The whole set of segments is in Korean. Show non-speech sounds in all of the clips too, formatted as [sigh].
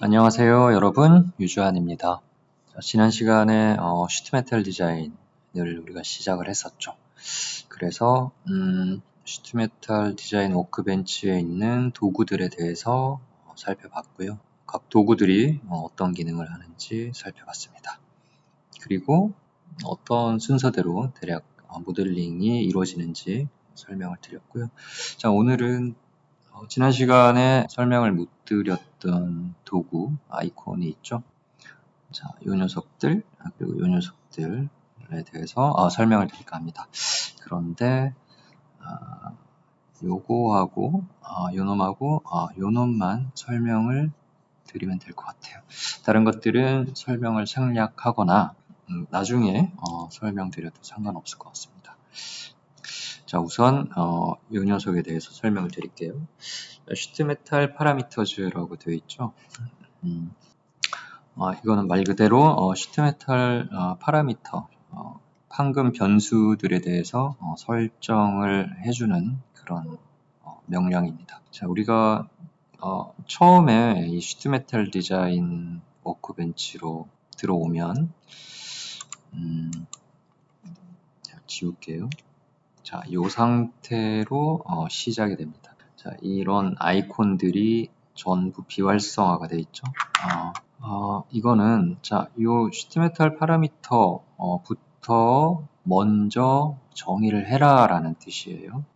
안녕하세요 여러분. 유주환입니다. 자, 지난 시간에 어, 시트메탈 디자인을 우리가 시작을 했었죠. 그래서 음, 시트메탈 디자인 워크벤치에 있는 도구들에 대해서 어, 살펴봤고요. 각 도구들이 어, 어떤 기능을 하는지 살펴봤습니다. 그리고 어떤 순서대로 대략 어, 모델링이 이루어지는지 설명을 드렸고요. 자 오늘은 어, 지난 시간에 설명을 못 드렸던 도구 아이콘이 있죠. 자, 요 녀석들 아, 그리고 요 녀석들에 대해서 아, 설명을 드릴까 합니다. 그런데 아, 요거하고 아, 요놈하고 아, 요놈만 설명을 드리면 될 것 같아요. 다른 것들은 설명을 생략하거나 음, 나중에 어, 설명드려도 상관없을 것 같습니다. 자, 우선 어, 이 녀석에 대해서 설명을 드릴게요. 시트메탈 파라미터즈라고 되어 있죠. 음, 어, 이거는 말 그대로 어, 시트메탈 어, 파라미터, 어, 판금 변수들에 대해서 어, 설정을 해주는 그런 어, 명령입니다. 자, 우리가 어, 처음에 이 시트메탈 디자인 워크벤치로 들어오면 음, 자, 지울게요. 자, 이 상태로 어, 시작이 됩니다. 자, 이런 아이콘들이 전부 비활성화가 되어 있죠. 어, 어, 이거는 자, 이 시트메탈 파라미터부터 먼저 정의를 해라라는 뜻이에요.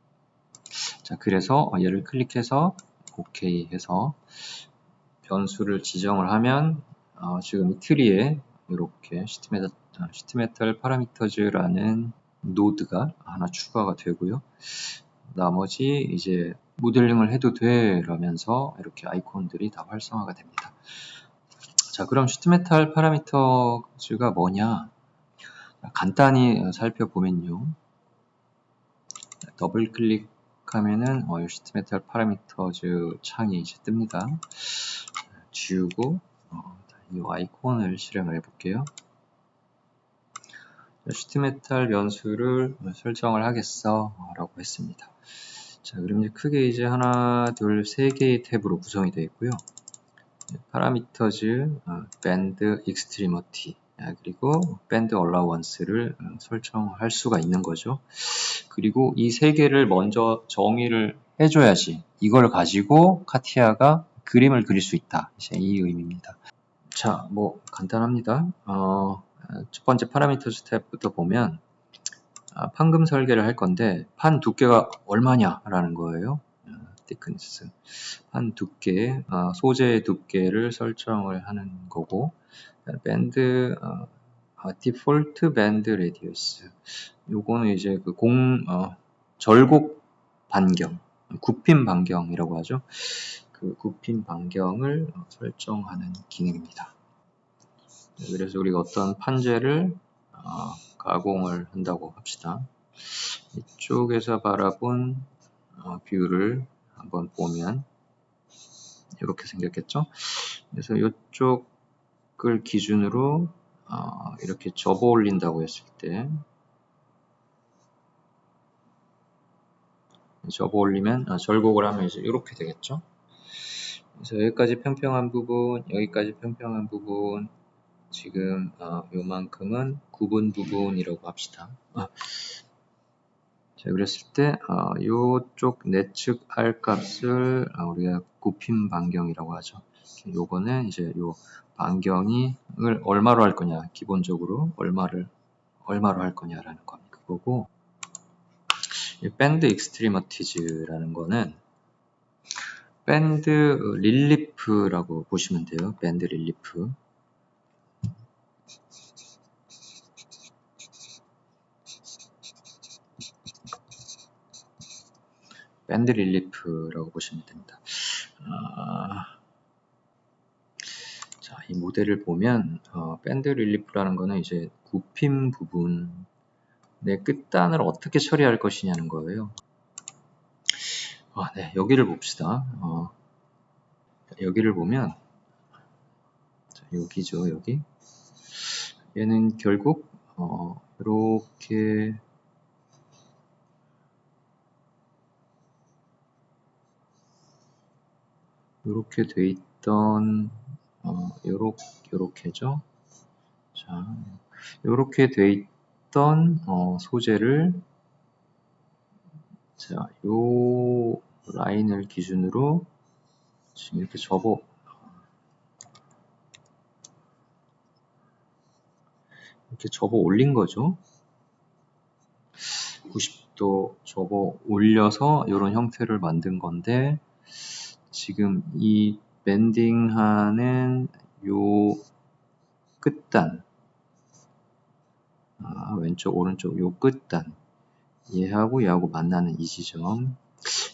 자, 그래서 얘를 클릭해서 OK 해서 변수를 지정을 하면 어, 지금 이 트리에 이렇게 시트메탈, 시트메탈 파라미터즈라는 노드가 하나 추가가 되고요. 나머지 이제 모델링을 해도 돼 라면서 이렇게 아이콘들이 다 활성화가 됩니다. 자 그럼 시트메탈 파라미터즈가 뭐냐 간단히 살펴보면요. 더블 클릭하면은 어, 시트메탈 파라미터즈 창이 이제 뜹니다. 지우고 어, 이 아이콘을 실행을 해볼게요. 시트메탈 변수를 설정을 하겠어 라고 했습니다. 자, 그럼 이제 크게 이제 하나, 둘, 세 개의 탭으로 구성이 되어 있고요. 파라미터즈, 밴드 익스트리머티, 그리고 밴드 얼라원스를 어, 설정할 수가 있는 거죠. 그리고 이 세 개를 먼저 정의를 해줘야지 이걸 가지고 카티아가 그림을 그릴 수 있다. 이제 이 의미입니다. 자, 뭐 간단합니다. 어, 첫 번째 파라미터 스텝부터 보면 아, 판금 설계를 할 건데 판 두께가 얼마냐라는 거예요. thickness 판 두께, 아, 소재의 두께를 설정을 하는 거고 밴드 어, 아, 디폴트 밴드 레디어스 요거는 이제 그 공 어, 절곡 반경, 굽힘 반경이라고 하죠. 그 굽힘 반경을 설정하는 기능입니다. 네, 그래서 우리가 어떤 판재를 어, 가공을 한다고 합시다. 이쪽에서 바라본 어, 뷰를 한번 보면 이렇게 생겼겠죠. 그래서 이쪽을 기준으로 어, 이렇게 접어 올린다고 했을 때 접어 올리면 아, 절곡을 하면 이제 이렇게 되겠죠. 그래서 여기까지 평평한 부분, 여기까지 평평한 부분, 지금 어, 요만큼은 구분 부분이라고 합시다. 아, 자, 그랬을 때 어, 요쪽 내측 R 값을 어, 우리가 굽힘 반경이라고 하죠. 요거는 이제 요 반경이 얼마로 할 거냐 기본적으로 얼마를 얼마로 할 거냐라는 겁니다. 그거고 이 밴드 익스트리머티즈라는 거는 밴드 릴리프라고 보시면 돼요. 밴드 릴리프. 밴드 릴리프라고 보시면 됩니다. 아, 자, 이 모델을 보면 어, 밴드 릴리프라는 거는 이제 굽힘 부분의 끝단을 어떻게 처리할 것이냐는 거예요. 아, 네, 여기를 봅시다. 어, 여기를 보면 자, 여기죠, 여기. 얘는 결국 어, 이렇게 이렇게 돼 있던 요렇게, 요렇게죠. 자, 요렇게 돼 있던 어, 소재를 자, 요 라인을 기준으로 지금 이렇게 접어 이렇게 접어 올린 거죠. 90도 접어 올려서 이런 형태를 만든 건데 지금 이 밴딩하는 요 끝단 아, 왼쪽 오른쪽 요 끝단 얘하고 얘하고 만나는 이 지점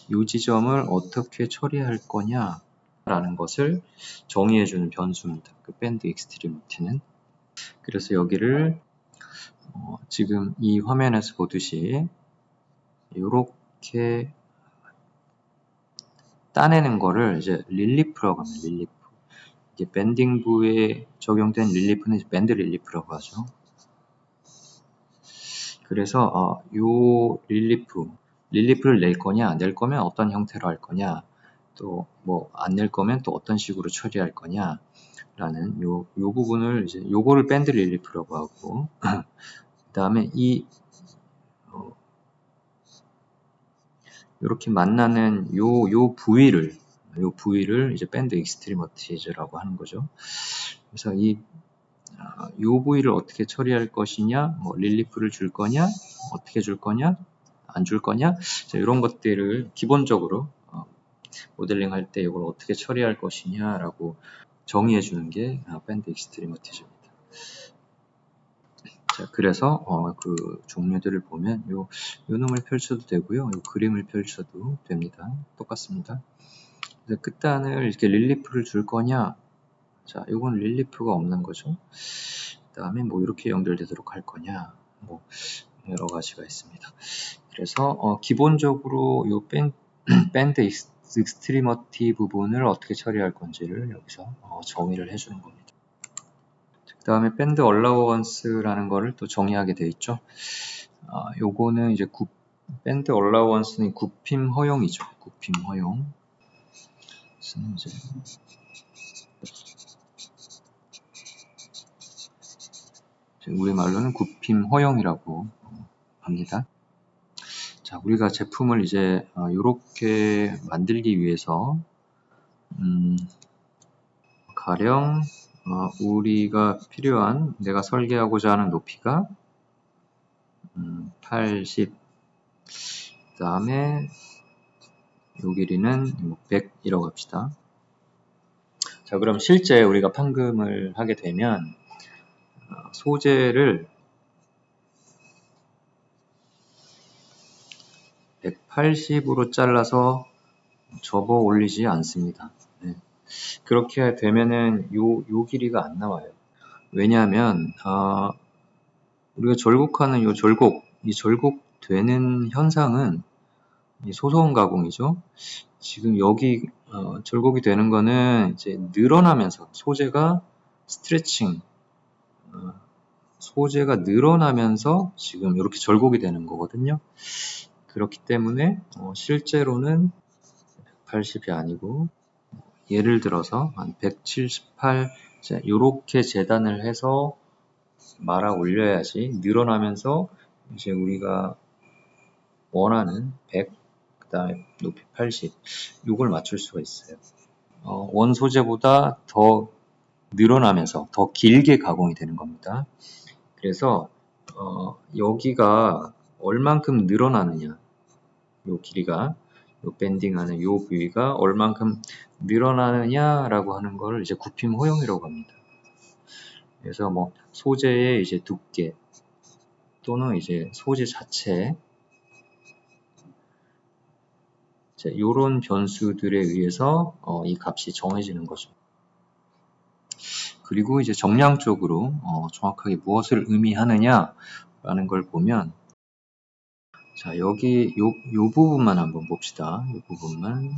이 지점을 어떻게 처리할 거냐 라는 것을 정의해 주는 변수입니다. 그 밴드 익스트리미티는 그래서 여기를 어, 지금 이 화면에서 보듯이 이렇게 따내는 거를 이제 릴리프라고 합니다. 릴리프. 이게 밴딩 부에 적용된 릴리프는 밴드 릴리프라고 하죠. 그래서 어, 요 릴리프, 릴리프를 낼 거냐, 낼 거면 어떤 형태로 할 거냐, 또 뭐 안 낼 거면 또 어떤 식으로 처리할 거냐, 라는 요, 요 부분을 이제 요거를 밴드 릴리프라고 하고, [laughs] 그 다음에 이 이렇게 만나는 요, 요 부위를, 요 부위를 이제 밴드 익스트리머티즈라고 하는 거죠. 그래서 이, 아, 요 부위를 어떻게 처리할 것이냐, 뭐, 릴리프를 줄 거냐, 어떻게 줄 거냐, 안 줄 거냐, 자, 이런 것들을 기본적으로 어, 모델링 할 때 이걸 어떻게 처리할 것이냐라고 정의해 주는 게 아, 밴드 익스트리머티즈입니다. 자, 그래서 어, 그 종류들을 보면 요, 요 놈을 펼쳐도 되고요. 요 그림을 펼쳐도 됩니다. 똑같습니다. 끝단을 이렇게 릴리프를 줄 거냐? 자, 요건 릴리프가 없는 거죠. 그 다음에 뭐 이렇게 연결되도록 할 거냐? 뭐 여러 가지가 있습니다. 그래서 어, 기본적으로 요 밴, [clears throat] 밴드 익스트리머티 부분을 어떻게 처리할 건지를 여기서 어, 정의를 해주는 겁니다. 그 다음에 밴드 얼라우언스라는 거를 또 정의하게 되어 있죠. 아, 요거는 이제 구, 밴드 얼라우언스는 굽힘 허용이죠. 굽힘 허용. 이제 우리말로는 굽힘 허용이라고 합니다. 자, 우리가 제품을 이제 이렇게 어, 만들기 위해서 음, 가령 어, 우리가 필요한 내가 설계하고자 하는 높이가 음, 80 그 다음에 요 길이는 100이라고 뭐 합시다. 자 그럼 실제 우리가 판금을 하게 되면 어, 소재를 180으로 잘라서 접어 올리지 않습니다. 그렇게 되면은 요, 요 길이가 안 나와요. 왜냐하면, 어, 우리가 절곡하는 요 절곡, 이 절곡되는 현상은 이 소소한 가공이죠. 지금 여기 어, 절곡이 되는 거는 이제 늘어나면서 소재가 스트레칭, 어, 소재가 늘어나면서 지금 이렇게 절곡이 되는 거거든요. 그렇기 때문에 어, 실제로는 180이 아니고 예를 들어서 한 178, 이렇게 재단을 해서 말아 올려야지 늘어나면서 이제 우리가 원하는 100, 그 다음에 높이 80, 이걸 맞출 수가 있어요. 어, 원 소재보다 더 늘어나면서 더 길게 가공이 되는 겁니다. 그래서 어, 여기가 얼만큼 늘어나느냐, 요 길이가 요 밴딩하는 요 부위가 얼만큼 늘어나느냐라고 하는 걸 이제 굽힘 호용이라고 합니다. 그래서 뭐 소재의 이제 두께 또는 이제 소재 자체 이런 변수들에 의해서 어, 이 값이 정해지는 거죠. 그리고 이제 정량적으로 어, 정확하게 무엇을 의미하느냐라는 걸 보면 자 여기 요, 요 부분만 한번 봅시다. 이 부분만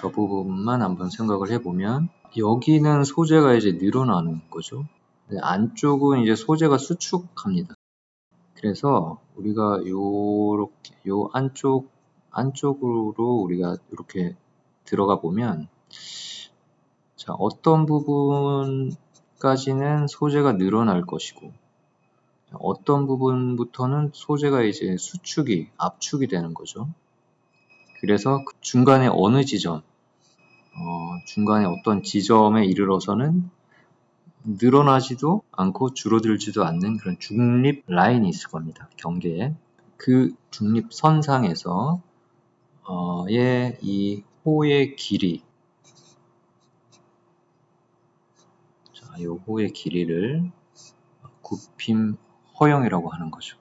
저 부분만 한번 생각을 해보면 여기는 소재가 이제 늘어나는 거죠. 안쪽은 이제 소재가 수축합니다. 그래서 우리가 요렇게 요 안쪽 안쪽으로 우리가 이렇게 들어가 보면 자, 어떤 부분까지는 소재가 늘어날 것이고 어떤 부분부터는 소재가 이제 수축이, 압축이 되는 거죠. 그래서 그 중간에 어느 지점, 어, 중간에 어떤 지점에 이르러서는 늘어나지도 않고 줄어들지도 않는 그런 중립 라인이 있을 겁니다. 경계에. 그 중립 선상에서 어, 의 이 호의 길이 자, 이 호의 길이를 굽힘 호형이라고 하는 거죠.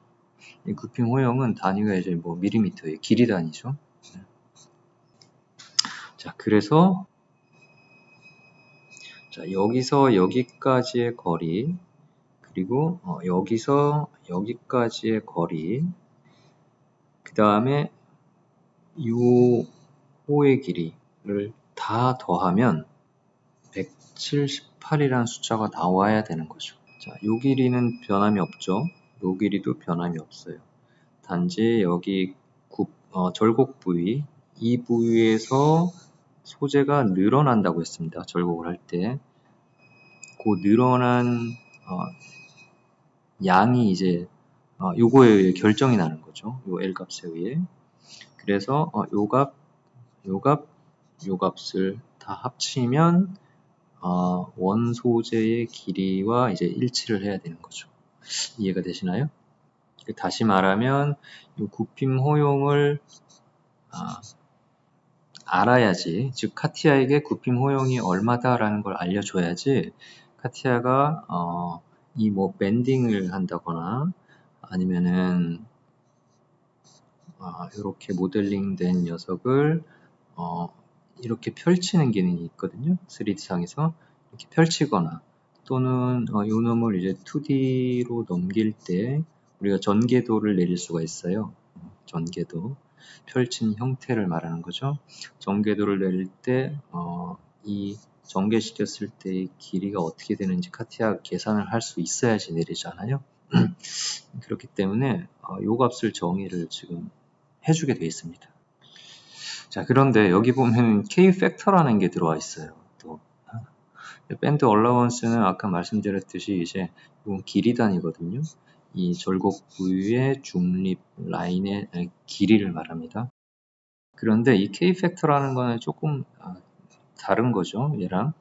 이 굽힘 호형은 단위가 이제 뭐 밀리미터의 길이 단위죠. 네. 자, 그래서 자, 여기서 여기까지의 거리 그리고 어, 여기서 여기까지의 거리 그 다음에 이 호의 길이를 다 더하면 178이라는 숫자가 나와야 되는 거죠. 자, 요 길이는 변함이 없죠. 요 길이도 변함이 없어요. 단지 여기 굽, 어, 절곡 부위, 이 부위에서 소재가 늘어난다고 했습니다. 절곡을 할 때. 그 늘어난 어, 양이 이제 어, 요거에 의해 결정이 나는 거죠. 요 L 값에 의해. 그래서 어, 요 값, 요 값, 요 값을 다 합치면 어, 원 소재의 길이와 이제 일치를 해야 되는 거죠. 이해가 되시나요? 다시 말하면 이 굽힘 호용을 아, 알아야지 즉 카티아에게 굽힘 호용이 얼마다라는 걸 알려줘야지 카티아가 어, 이 뭐 밴딩을 한다거나 아니면은 아, 이렇게 모델링된 녀석을 어, 이렇게 펼치는 기능이 있거든요. 3D상에서 이렇게 펼치거나 또는 어, 요 놈을 이제 2D로 넘길 때 우리가 전개도를 내릴 수가 있어요. 전개도 펼친 형태를 말하는 거죠. 전개도를 내릴 때 어, 이 전개시켰을 때의 길이가 어떻게 되는지 카티아 계산을 할 수 있어야지 내리잖아요. [clears throat] 그렇기 때문에 어, 요 값을 정의를 지금 해주게 되어 있습니다. 자, 그런데 여기 보면 K 팩터라는 게 들어와 있어요. 또 밴드 얼라원스는 아까 말씀드렸듯이 이제 이건 길이 단위거든요. 이 절곡 부위의 중립 라인의 길이를 말합니다. 그런데 이 K 팩터라는 거는 조금 아, 다른 거죠. 얘랑.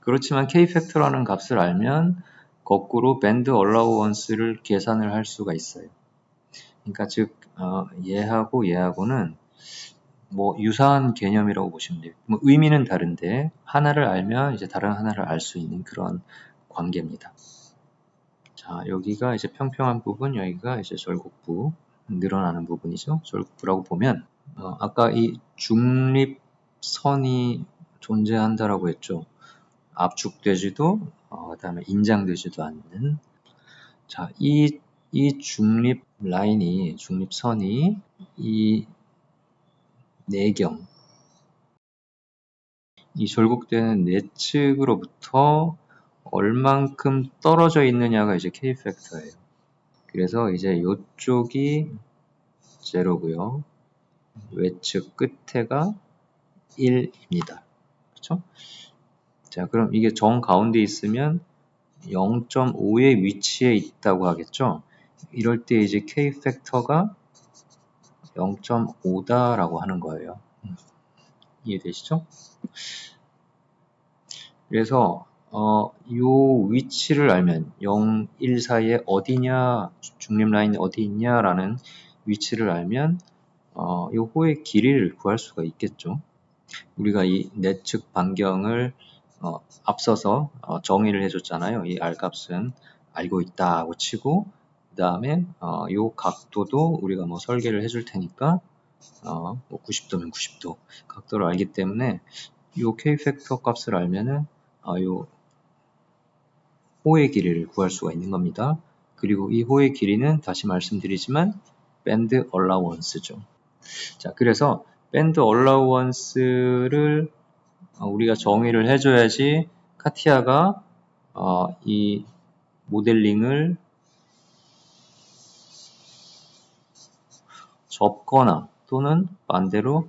그렇지만 K 팩터라는 값을 알면 거꾸로 밴드 얼라우언스를 계산을 할 수가 있어요. 그러니까 즉 어, 얘하고 얘하고는 뭐 유사한 개념이라고 보시면 돼요. 뭐 의미는 다른데 하나를 알면 이제 다른 하나를 알 수 있는 그런 관계입니다. 자, 여기가 이제 평평한 부분, 여기가 이제 절곡부 늘어나는 부분이죠. 절곡부라고 보면 어, 아까 이 중립선이 존재한다라고 했죠. 압축되지도 어, 그다음에 인장되지도 않는 자, 이, 이 중립 라인이 중립선이 이 내경 이 절곡되는 내측으로부터 얼만큼 떨어져 있느냐가 이제 K 팩터예요. 그래서 이제 이쪽이 제로고요. 외측 끝에가 1입니다. 그렇죠? 자, 그럼 이게 정 가운데 있으면 0.5의 위치에 있다고 하겠죠? 이럴 때 이제 K 팩터가 0.5다라고 하는 거예요. 음, 이해되시죠? 그래서 어, 요 위치를 알면 0, 1 사이에 어디냐, 중립 라인이 어디 있냐라는 위치를 알면 어, 요 호의 길이를 구할 수가 있겠죠. 우리가 이 내측 반경을 어, 앞서서 어, 정의를 해줬잖아요. 이 R 값은 알고 있다고 치고 그 다음에 어, 요 각도도 우리가 뭐 설계를 해줄 테니까 어, 뭐 90도면 90도 각도를 알기 때문에 요 K 팩터 값을 알면은 어, 요 호의 길이를 구할 수가 있는 겁니다. 그리고 이 호의 길이는 다시 말씀드리지만 밴드 얼라원스죠. 자, 그래서 밴드 얼라원스를 어, 우리가 정의를 해줘야지 카티아가 어, 이 모델링을 접거나 또는 반대로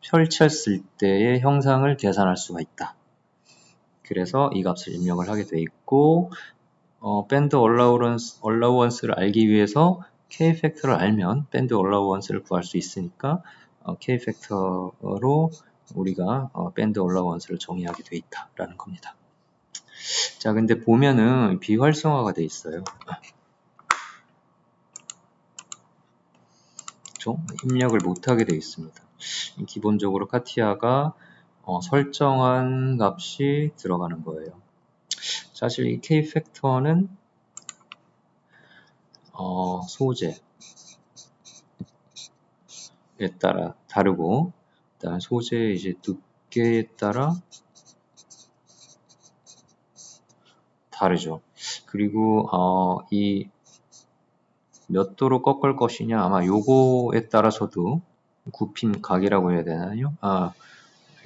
펼쳤을 때의 형상을 계산할 수가 있다. 그래서 이 값을 입력을 하게 돼 있고 어, 밴드 얼라우언스, 얼라우언스를 알기 위해서 K 팩터를 알면 밴드 얼라우언스를 구할 수 있으니까 어, K 팩터로 우리가 어, 밴드 얼라우언스를 정의하게 돼 있다라는 겁니다. 자, 근데 보면은 비활성화가 돼 있어요. 입력을 못하게 돼 있습니다. 기본적으로 카티아가 어, 설정한 값이 들어가는 거예요. 사실 이 K 팩터는 어, 소재에 따라 다르고 일단 소재 이제 두께에 따라 다르죠. 그리고 어, 이 몇 도로 꺾을 것이냐 아마 요거에 따라서도 굽힌 각이라고 해야 되나요? 아,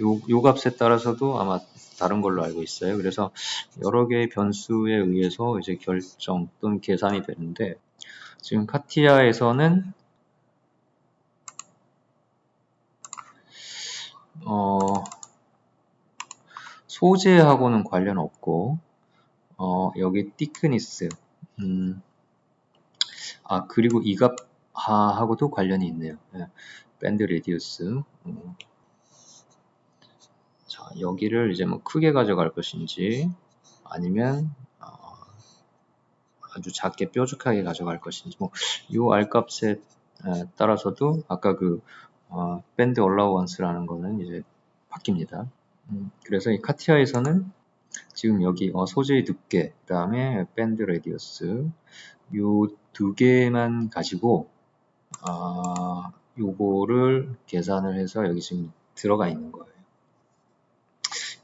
요, 요 값에 따라서도 아마 다른 걸로 알고 있어요. 그래서 여러 개의 변수에 의해서 이제 결정 또는 계산이 되는데 지금 카티아에서는 어, 소재하고는 관련 없고 어, 여기 티크니스 음, 아 그리고 이 값 하고도 관련이 있네요. 예, 밴드 레디우스 음. 자 여기를 이제 뭐 크게 가져갈 것인지 아니면 어, 아주 작게 뾰족하게 가져갈 것인지 뭐요 R값에 따라서도 아까 그 어, 밴드 얼라우언스라는 거는 이제 바뀝니다. 음, 그래서 이 카티아에서는 지금 여기 어, 소재의 두께, 그 다음에 밴드 레디어스 요 두 개만 가지고 아, 요거를 계산을 해서 여기 지금 들어가 있는 거예요.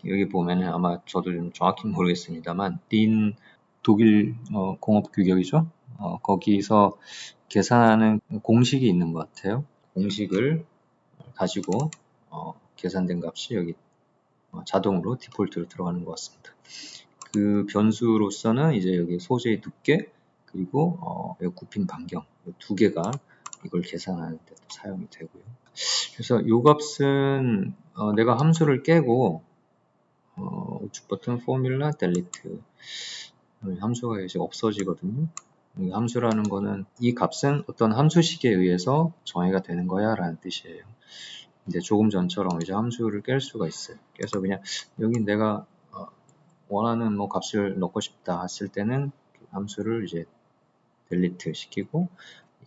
여기 보면은 아마 저도 좀 정확히 모르겠습니다만 린 독일 어, 공업 규격이죠. 어, 거기서 계산하는 공식이 있는 것 같아요. 공식을 가지고 어, 계산된 값이 여기 어, 자동으로 디폴트로 들어가는 것 같습니다. 그 변수로서는 이제 여기 소재의 두께 그리고 어, 굽힌 반경 두 개가 이걸 계산하는 데 사용이 되고요. 그래서 이 값은 어, 내가 함수를 깨고 어, 우측 버튼 포뮬라 델리트 함수가 이제 없어지거든요. 함수라는 거는 이 값은 어떤 함수식에 의해서 정의가 되는 거야 라는 뜻이에요. 이제 조금 전처럼 이제 함수를 깰 수가 있어요. 그래서 그냥 여기 내가 어, 원하는 뭐 값을 넣고 싶다 했을 때는 그 함수를 이제 델리트 시키고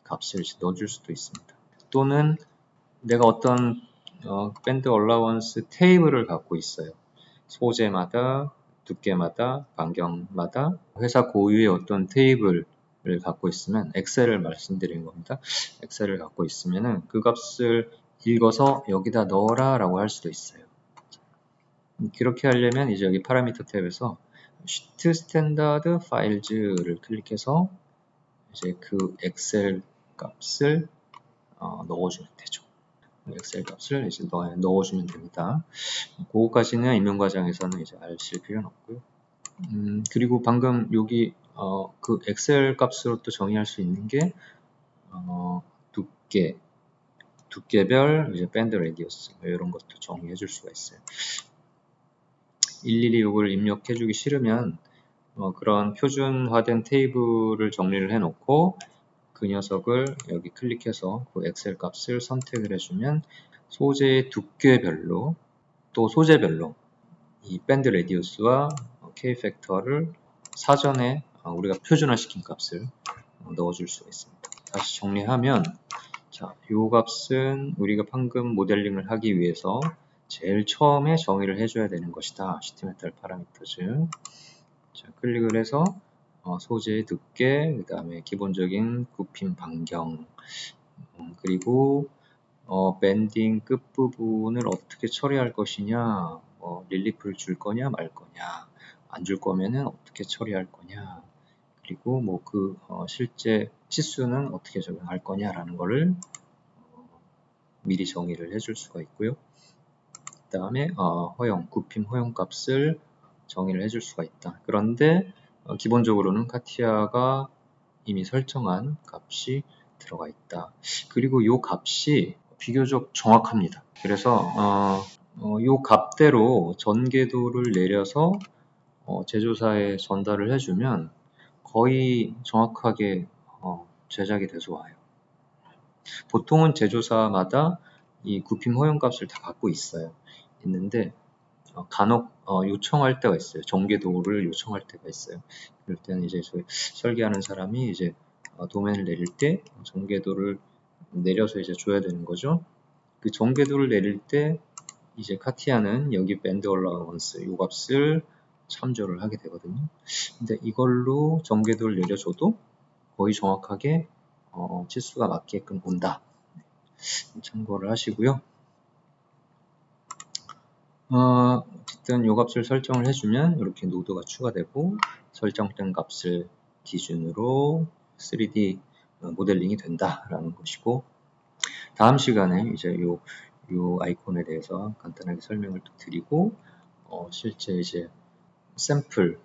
값을 넣어줄 수도 있습니다. 또는 내가 어떤 어, 밴드 얼라원스 테이블을 갖고 있어요. 소재마다 두께마다 반경마다 회사 고유의 어떤 테이블을 갖고 있으면 엑셀을 말씀드린 겁니다. 엑셀을 갖고 있으면은 그 값을 읽어서 여기다 넣어라 라고 할 수도 있어요. 그렇게 하려면 이제 여기 파라미터 탭에서 시트 스탠다드 파일즈를 클릭해서 이제 그 엑셀 값을 어, 넣어주면 되죠. 엑셀 값을 이제 넣어, 넣어 주면 됩니다. 그거까지는 임용 과정에서는 이제 아실 필요는 없고요. 음, 그리고 방금 여기 어, 그 엑셀 값으로 또 정의할 수 있는 게 어, 두께, 두께별 이제 밴드 레디어스 뭐 이런 것도 정의해 줄 수가 있어요. 일일이 이걸 입력해 주기 싫으면 어, 그런 표준화된 테이블을 정리를 해 놓고 그 녀석을 여기 클릭해서 그 엑셀 값을 선택을 해주면 소재의 두께별로 또 소재별로 이 밴드 레디우스와 K 팩터를 사전에 어, 우리가 표준화시킨 값을 넣어줄 수가 있습니다. 다시 정리하면 자, 이 값은 우리가 방금 모델링을 하기 위해서 제일 처음에 정의를 해줘야 되는 것이다. 시티메탈 파라미터즈. 자, 클릭을 해서 어, 소재의 두께, 그 다음에 기본적인 굽힘 반경, 음, 그리고 어, 밴딩 끝부분을 어떻게 처리할 것이냐, 뭐, 릴리프를 줄 거냐 말 거냐, 안 줄 거면은 어떻게 처리할 거냐, 그리고 뭐그 어, 실제 치수는 어떻게 적용할 거냐라는 거를 어, 미리 정의를 해줄 수가 있고요. 그 다음에 어, 허용, 굽힘 허용 값을 정의를 해줄 수가 있다. 그런데 어, 기본적으로는 카티아가 이미 설정한 값이 들어가 있다. 그리고 이 값이 비교적 정확합니다. 그래서 어, 어, 이 값대로 전개도를 내려서 어, 제조사에 전달을 해주면 거의 정확하게 어, 제작이 돼서 와요. 보통은 제조사마다 이 구핌 허용값을 다 갖고 있어요. 있는데 어, 간혹 어, 요청할 때가 있어요. 전개도를 요청할 때가 있어요. 그럴 때는 이제 저희 설계하는 사람이 이제 어, 도면을 내릴 때 전개도를 내려서 이제 줘야 되는 거죠. 그 전개도를 내릴 때 이제 카티아는 여기 밴드 얼라원스 요 값을 참조를 하게 되거든요. 근데 이걸로 전개도를 내려줘도 거의 정확하게 어, 치수가 맞게끔 온다. 참고를 하시고요. 어, 어쨌든 요 값을 설정을 해주면 이렇게 노드가 추가되고 설정된 값을 기준으로 3D 모델링이 된다라는 것이고 다음 시간에 이제 요, 요 아이콘에 대해서 간단하게 설명을 또 드리고 어, 실제 이제 샘플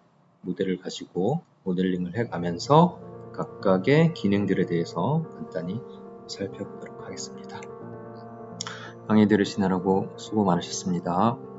모델을 가지고 모델링을 해가면서 각각의 기능들에 대해서 간단히 살펴보도록 하겠습니다. 강의 들으시느라고 수고 많으셨습니다.